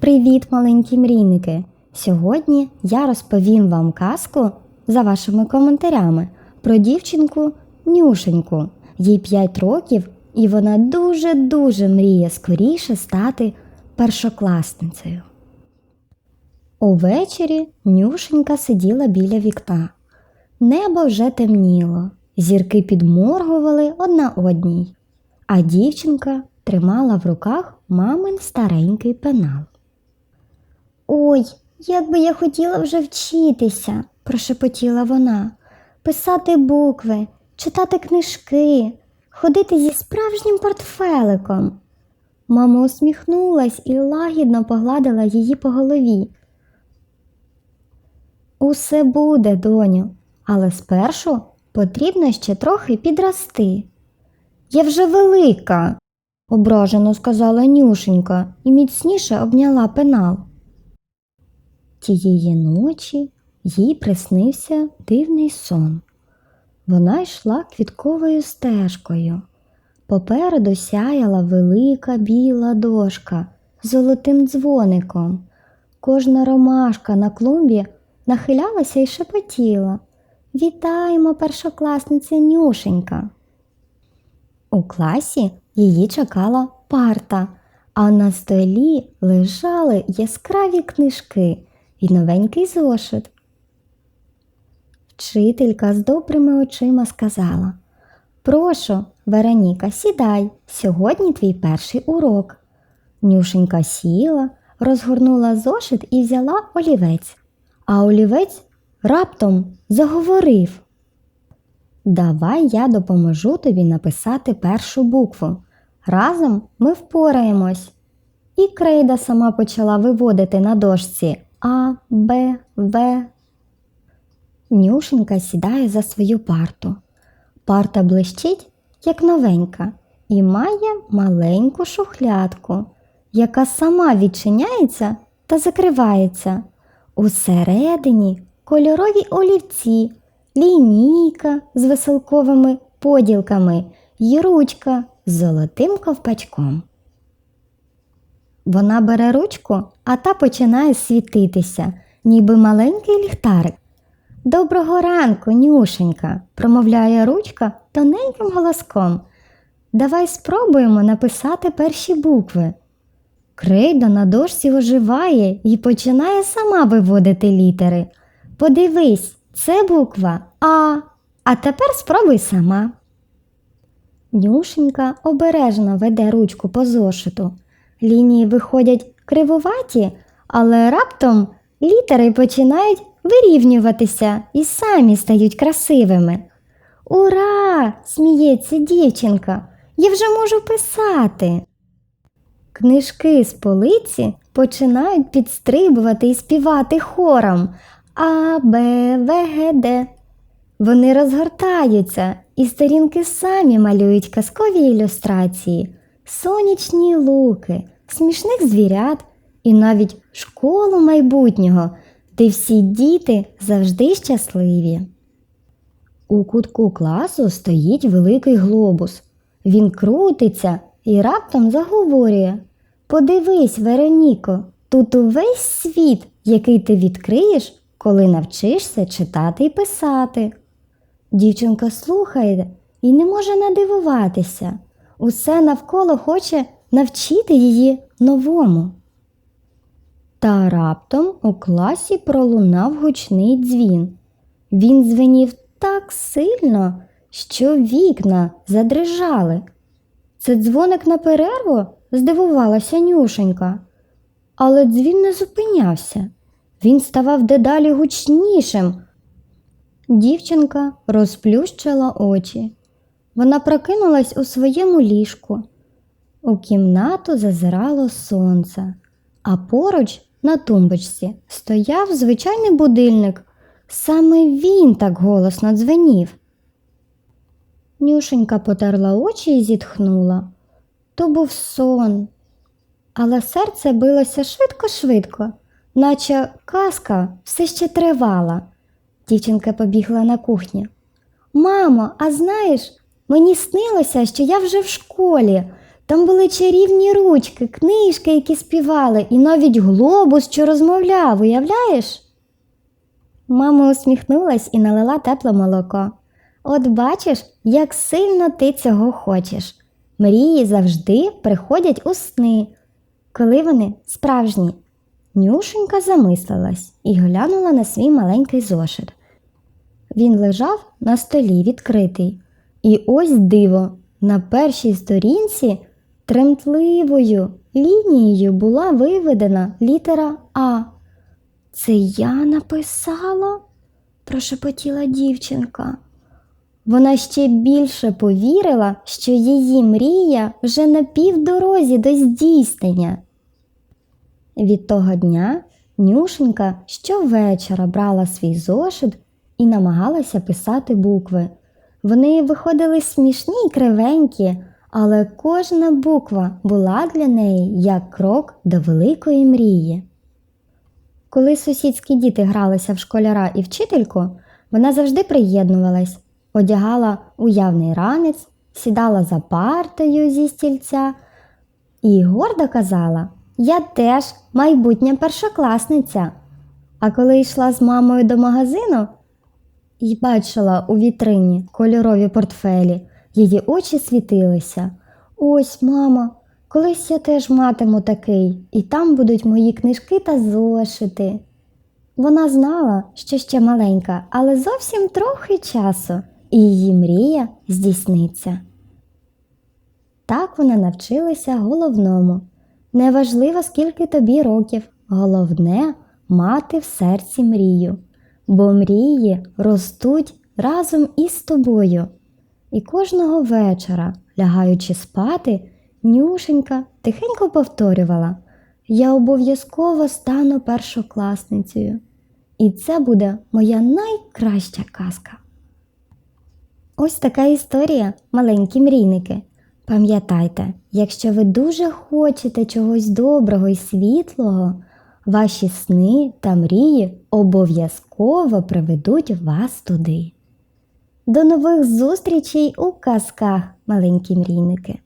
Привіт, маленькі мрійники! Сьогодні я розповім вам казку за вашими коментарями про дівчинку Нюшеньку. Їй 5 років, і вона дуже-дуже мріє скоріше стати першокласницею. Увечері Нюшенька сиділа біля вікна. Небо вже темніло, зірки підморгували одна одній, а дівчинка тримала в руках мамин старенький пенал. Ой, як би я хотіла вже вчитися, прошепотіла вона, писати букви, читати книжки, ходити зі справжнім портфеликом. Мама усміхнулась і лагідно погладила її по голові. Усе буде, доню, але спершу потрібно ще трохи підрости. Я вже велика, ображено сказала Нюшенька і міцніше обняла пенал. Тієї ночі їй приснився дивний сон. Вона йшла квітковою стежкою. Попереду сяяла велика біла дошка з золотим дзвоником. Кожна ромашка на клумбі нахилялася і шепотіла. Вітаємо, першокласниця Нюшенька. У класі її чекала парта, а на столі лежали яскраві книжки і новенький зошит. Вчителька з добрими очима сказала Прошу, Вероніка, сідай, сьогодні твій перший урок. Нюшенька сіла, розгорнула зошит і взяла олівець, а олівець раптом заговорив. Давай я допоможу тобі написати першу букву. Разом ми впораємось. І крейда сама почала виводити на дошці А, Б, В. Нюшенька сідає за свою парту. Парта блищить, як новенька, і має маленьку шухлядку, яка сама відчиняється та закривається. Усередині кольорові олівці, лінійка з веселковими поділками і ручка з золотим ковпачком. Вона бере ручку, а та починає світитися, ніби маленький ліхтарик. Доброго ранку, Нюшенька, промовляє ручка тоненьким голоском. Давай спробуємо написати перші букви. Крейда на дошці оживає і починає сама виводити літери. Подивись, це буква А, а тепер спробуй сама. Нюшенька обережно веде ручку по зошиту. Лінії виходять кривуваті, але раптом літери починають вирівнюватися і самі стають красивими. Ура! сміється дівчинка. Я вже можу писати. Книжки з полиці починають підстрибувати і співати хором А, Б, В, Г, Д. Вони розгортаються, і сторінки самі малюють казкові ілюстрації, сонячні луки, смішних звірят і навіть школу майбутнього, де всі діти завжди щасливі. У кутку класу стоїть великий глобус. Він крутиться і раптом заговорює. Подивись, Вероніко, тут увесь світ, який ти відкриєш, коли навчишся читати і писати. Дівчинка слухає і не може надивуватися. Усе навколо хоче навчити її новому. Та раптом у класі пролунав гучний дзвін. Він дзвенів так сильно, що вікна задрижали. Це дзвоник на перерву? здивувалася Нюшенька. Але дзвін не зупинявся. Він ставав дедалі гучнішим. Дівчинка розплющила очі. Вона прокинулась у своєму ліжку. У кімнату зазирало сонце, а поруч на тумбочці стояв звичайний будильник. Саме він так голосно дзвенів. Нюшенька потерла очі і зітхнула. То був сон. Але серце билося швидко-швидко, наче казка все ще тривала. Дівчинка побігла на кухню. Мамо, а знаєш, мені снилося, що я вже в школі. Там були чарівні ручки, книжки, які співали, і навіть глобус, що розмовляв, уявляєш? Мама усміхнулась і налила тепле молоко. От бачиш, як сильно ти цього хочеш. Мрії завжди приходять у сни, коли вони справжні. Нюшенька замислилась і глянула на свій маленький зошит. Він лежав на столі відкритий. І ось диво, на першій сторінці тремтливою лінією була виведена літера А. Це я написала? прошепотіла дівчинка. Вона ще більше повірила, що її мрія вже на півдорозі до здійснення. Від того дня Нюшенька щовечора брала свій зошит і намагалася писати букви. Вони виходили смішні й кривенькі, але кожна буква була для неї як крок до великої мрії. Коли сусідські діти гралися в школяра і вчительку, вона завжди приєднувалась, одягала уявний ранець, сідала за партою зі стільця і гордо казала: Я теж майбутня першокласниця. А коли йшла з мамою до магазину і бачила у вітрині кольорові портфелі, її очі світилися. Ось, мама, колись я теж матиму такий, і там будуть мої книжки та зошити. Вона знала, що ще маленька, але зовсім трохи часу, і її мрія здійсниться. Так вона навчилася головному. Неважливо, скільки тобі років, головне мати в серці мрію, бо мрії ростуть разом із тобою. І кожного вечора, лягаючи спати, Нюшенька тихенько повторювала Я обов'язково стану першокласницею. І це буде моя найкраща казка. Ось така історія, маленькі мрійники. Пам'ятайте, якщо ви дуже хочете чогось доброго і світлого, ваші сни та мрії обов'язково приведуть вас туди. До нових зустрічей у казках, маленькі мрійники!